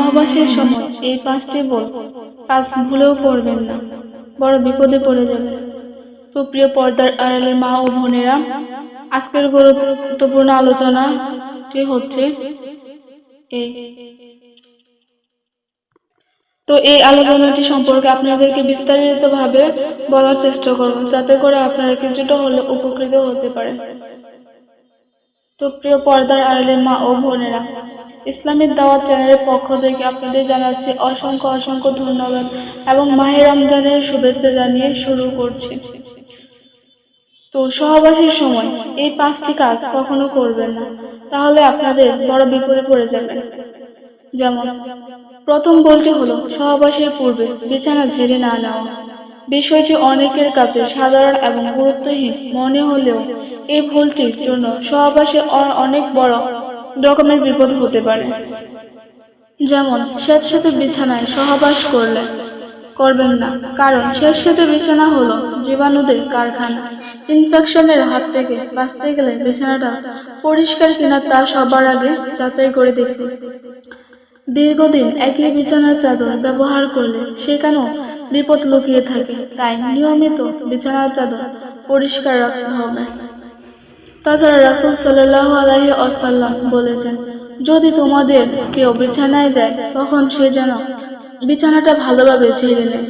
সহবাসের সময় এই পাঁচটি বল কাজ ভুলেও করবেন না, বড় বিপদে পড়ে যাবেন। তো প্রিয় পর্দার আড়ালের মা ও বোনেরা, আজকের গুরুত্বপূর্ণ আলোচনাটি হচ্ছে এই। তো এই আলোচনাটি সম্পর্কে আপনাদেরকে বিস্তারিতভাবে বলার চেষ্টা করব, যাতে করে আপনারা কিছুটা হলে উপকৃত হতে পারে তো প্রিয় পর্দার আড়ালের মা ও বোনেরা ইসলামিক দাওয়াত চ্যানেলের পক্ষ থেকে আপনাদের জানাচ্ছি অসংখ্য অসংখ্য ধন্যবাদ এবং মাহে রমজানের শুভেচ্ছা জানিয়ে শুরু করছি। তো সহবাসের সময় এই পাঁচটি কাজ কখনো করবেন না। তাহলে আপনাদের বড় বিপদে পড়ে যাবেন। যেমন, প্রথম বলটি হলো, সহবাসের পূর্বে বিছানা ঝেড়ে না নেওয়া। বিষয়টি অনেকের কাছে সাধারণ এবং গুরুত্বহীন। মনে হলেও এই ভুলটির জন্য সহবাসে অনেক বড় রকমের বিপদ হতে পারে। যেমন স্যাঁতস্যাঁতে বিছানায় সহবাস করলে। করবেন না, কারণ স্যাঁতস্যাঁতে বিছানা হলো জীবাণুদের কারখানা। ইনফেকশনের হাত থেকে বাঁচতে গেলে বিছানাটা পরিষ্কার কিনা তা সবার আগে যাচাই করে দেখুন। দীর্ঘদিন একই বিছানার চাদর ব্যবহার করলে সেখানেও বিপদ লুকিয়ে থাকে, তাই নিয়মিত বিছানার চাদর পরিষ্কার রাখতে হবে। তাছাড়া রাসুল সাল্লাহ আলাহি আসাল্লাম বলেছেন, যদি তোমাদের কেউ বিছানায় যায়, তখন সে যেন বিছানাটা ভালোভাবে ঝেড়ে নেয়।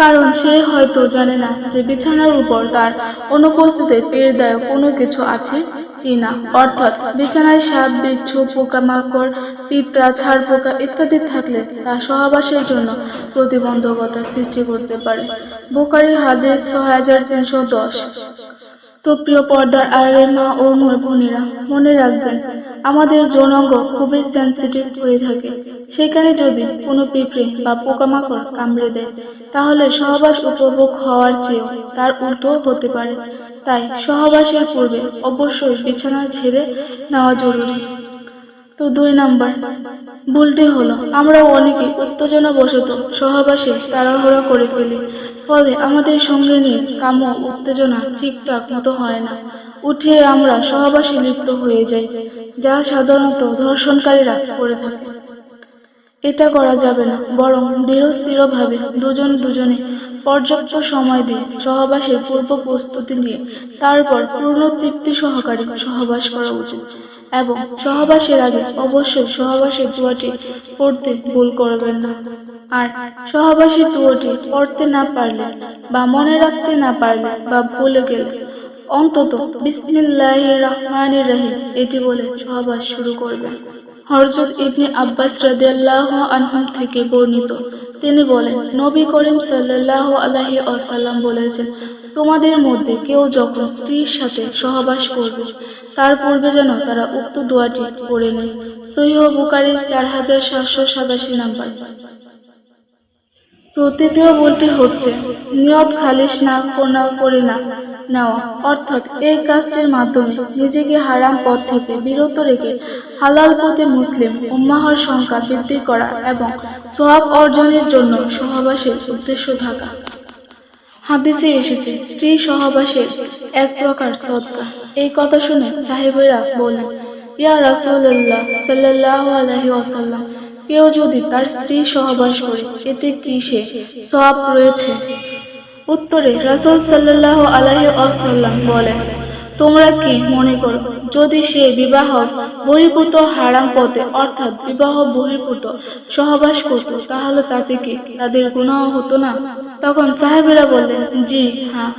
কারণ সে হয়তো জানে না যে বিছানার উপর তার অনুপস্থিতিতে পীড়দায়ক কোনো কিছু আছে কি না অর্থাৎ বিছানায় সাপ বিচ্ছু, পোকামাকড়, পিঁপড়া ছাড় পোকা ইত্যাদি থাকলে তা সহবাসের জন্য প্রতিবন্ধকতা সৃষ্টি করতে পারে। বোকারি হাদিস ছয় হাজার তিনশো দশ। তো প্রিয় পর্দার আড়ালের মা ও মোর বোনেরা মনে রাখবেন, আমাদের যৌনাঙ্গ খুবই সেন্সিটিভ হয়ে থাকে। সেখানে যদি কোনো পিঁপড়ে বা পোকামাকড় কামড়ে দেয়, তাহলে সহবাস উপভোগ হওয়ার চেয়েও তার উল্টো হতে পারে। তাই সহবাসের পূর্বে অবশ্যই বিছানা ছেড়ে নেওয়া জরুরি। তো দুই নাম্বার ভুলটি হলো, আমরা অনেকে উত্তেজনা বশত সহবাসে তাড়াহুড়া করে ফেলি। ফলে আমাদের সঙ্গে নিয়ে কাম্য উত্তেজনা ঠিকঠাক মতো হয় না। উঠে আমরা সহবাসে লিপ্ত হয়ে যাই, যা সাধারণত ধর্ষণকারীরা করে থাকে। এটা করা যাবে না, বরং দৃঢ়স্থিরভাবে দুজন দুজনে পর্যাপ্ত সময় দিয়ে সহবাসের পূর্ব প্রস্তুতি নিয়ে, তারপর পূর্ণ তৃপ্তি সহকারে সহবাস করা উচিত এবং সহবাসের আগে অবশ্যই সহবাসের দুয়াটি পড়তে ভুল করবেন না। আর সহবাসের দুয়াটি পড়তে না পারলে বা মনে রাখতে না পারলে বা ভুলে গেলে অন্তত বিসমিল্লাহ রহমানির রহিম, এটি বলে সহবাস শুরু করবেন। হরজত ইবনে আব্বাস রাদিয়াল্লাহু আনহুম থেকে বর্ণিত, তিনি বলেন, নবী করিম সাল্লাল্লাহু আলাইহি ওয়াসাল্লাম বলেছেন, তোমাদের মধ্যে কেউ যখন স্ত্রীর সাথে সহবাস করবে, তার পূর্বে যেন তারা উক্ত দোয়াটি পড়ে নেয়। সহিহ বুকারি চার হাজার সাতশো সাতাশি নাম্বার। তো তৃতীয় বলটি হচ্ছে, নিয়ত খালিস না কোনা, করে না। নেওয়া অর্থাৎ এই কাজটির মাধ্যমে নিজেকে হারাম পথ থেকে বিরত রেখে হালাল পথে মুসলিম উম্মাহর সংখ্যা বৃদ্ধি করা এবং সোহাব অর্জনের জন্য সহবাসের উদ্দেশ্য থাকা। হাদিসে এসেছে, স্ত্রী সহবাসের এক প্রকার সদকা। এই কথা শুনে সাহেবেরা বলেন ইয়া রাসূলুল্লাহ সাল্লাল্লাহু আলাইহি ওয়াসাল্লাম কেউ যদি তার স্ত্রী সহবাস করে, এতে কি সে সব রয়েছে? উত্তরে রাসূল সাল্লাল্লাহু আলাইহি ওয়াসাল্লাম বলেন, তোমরা কি মনে করো, যদি সে বিবাহ বহির্ভূত হারাম পথে, অর্থাৎ বিবাহ বহির্ভূত সহবাস করত, তাহলে তাতে কি তাদের গুনাহ হতো না? তখন সাহেবেরা বললেন, জি হ্যাঁ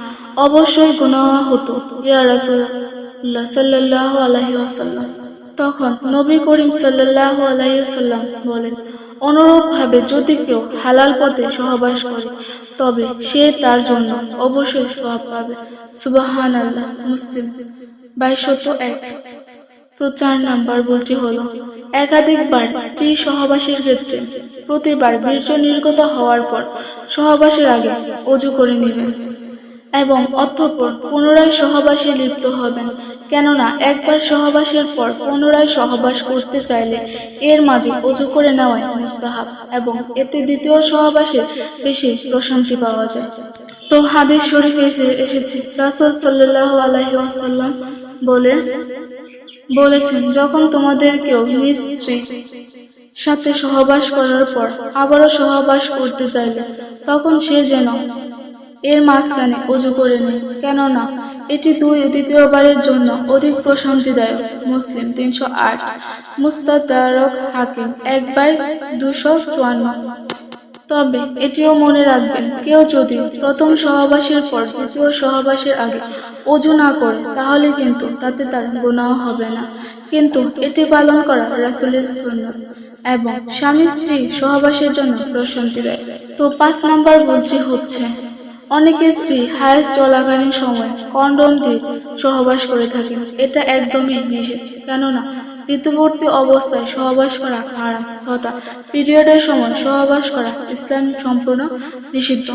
অবশ্যই গুনাহ হতো। ইয়া রাসূলুল্লাহ সাল্লাল্লাহু আলাইহি ওয়াসাল্লাম তখন নবী করিম সাল্লাল্লাহু আলাইহি ওয়াসাল্লাম বলেন, অনুরূপভাবে যদি কেউ হালাল পথে সহবাস করে, তবে সে তার জন্য অবশ্যই সওয়াব পাবে। সুবাহান আল্লাহ মুসলিম। বাইশত এক। তো চার নাম্বার বলটি হলো, একাধিকবার স্ত্রী সহবাসের ক্ষেত্রে প্রতিবার বীর্য নির্গত হওয়ার পর সহবাসের আগে অজু করে নেবেন এবং অতঃপর পুনরায় সহবাসে লিপ্ত হবেন। কেননা একবার সহবাসের পর পুনরায় সহবাস করতে চাইলে এর মাঝে অজু করে নেওয়াই মুস্তাহাব এবং এতে দ্বিতীয় সহবাসে বেশি প্রশান্তি পাওয়া যায়। তো হাদিস শরীফে এসে এসেছে, রাসূল সাল্লাল্লাহু আলাইহি ওয়াসাল্লাম বলে বলেছেন, যখন তোমাদের কেউ নিজ স্ত্রীর সাথে সহবাস করার পর আবারও সহবাস করতে চাইলে, তখন সে যেন এর মাঝখানে অজু করে নেয়। কেননা এটি দুই দ্বিতীয়বারের জন্য অধিক প্রশান্তিদায়ক মুসলিম তিনশো আট। মুস্তাদারক হাকিম এক বাই দুশো চুয়ান্ন। তবে এটিও মনে রাখবেন, কেউ যদি প্রথম সহবাসের পর দ্বিতীয় সহবাসের আগে অজু না করে, তাহলে কিন্তু তাতে তার গুনাহ হবে না। কিন্তু এটি পালন করা রাসুলের সুন্নত এবং স্বামী স্ত্রী সহবাসের জন্য প্রশান্তি দেয় তো পাঁচ নাম্বার বুদ্ধি হচ্ছে অনেকের স্ত্রী হায়াস চলাকালীন সময় কন্ডম দিয়ে সহবাস করে থাকে এটা একদমই নিষেধ। কেননা, ঋতুবর্তী অবস্থায় সহবাস করা হারাম তথা পিরিয়ডের সময় সহবাস করা ইসলাম সম্পূর্ণ নিষিদ্ধ।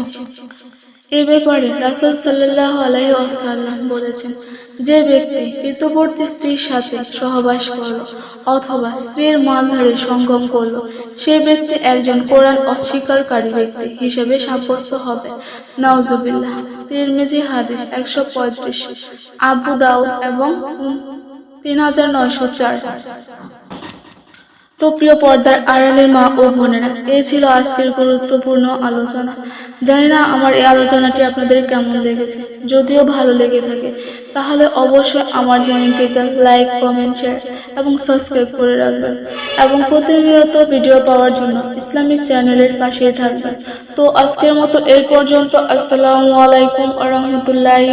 এ ব্যাপারে রাসুল সাল্লাহ আলাইহি আসাল্লাম বলেছেন, যে ব্যক্তি ঋতুবর্তী স্ত্রীর সাথে সহবাস করল অথবা স্ত্রীর মালধারে সঙ্গম করল, সে ব্যক্তি একজন কোরআন অস্বীকারী ব্যক্তি হিসেবে সাব্যস্ত হবে। নাউজুবিল্লাহ। তিরমিজি হাদিস একশো পঁয়ত্রিশ, আবু দাউদ এবং তিন হাজার নয়শো চার। তো প্রিয় পর্দার আড়ালের মা ও বোনেরা এই ছিল আজকের গুরুত্বপূর্ণ আলোচনা। জানি না আমার এই আলোচনাটি আপনাদের কেমন লেগেছে। যদিও ভালো লেগে থাকে, তাহলে অবশ্যই আমার চ্যানেলটিকে লাইক, কমেন্ট, শেয়ার এবং সাবস্ক্রাইব করে রাখবেন এবং প্রতিনিয়ত ভিডিও পাওয়ার জন্য ইসলামিক চ্যানেলের পাশেই থাকবেন। তো আজকের মতো এই পর্যন্ত। আসসালামু আলাইকুম আ রহমতুল্লাহি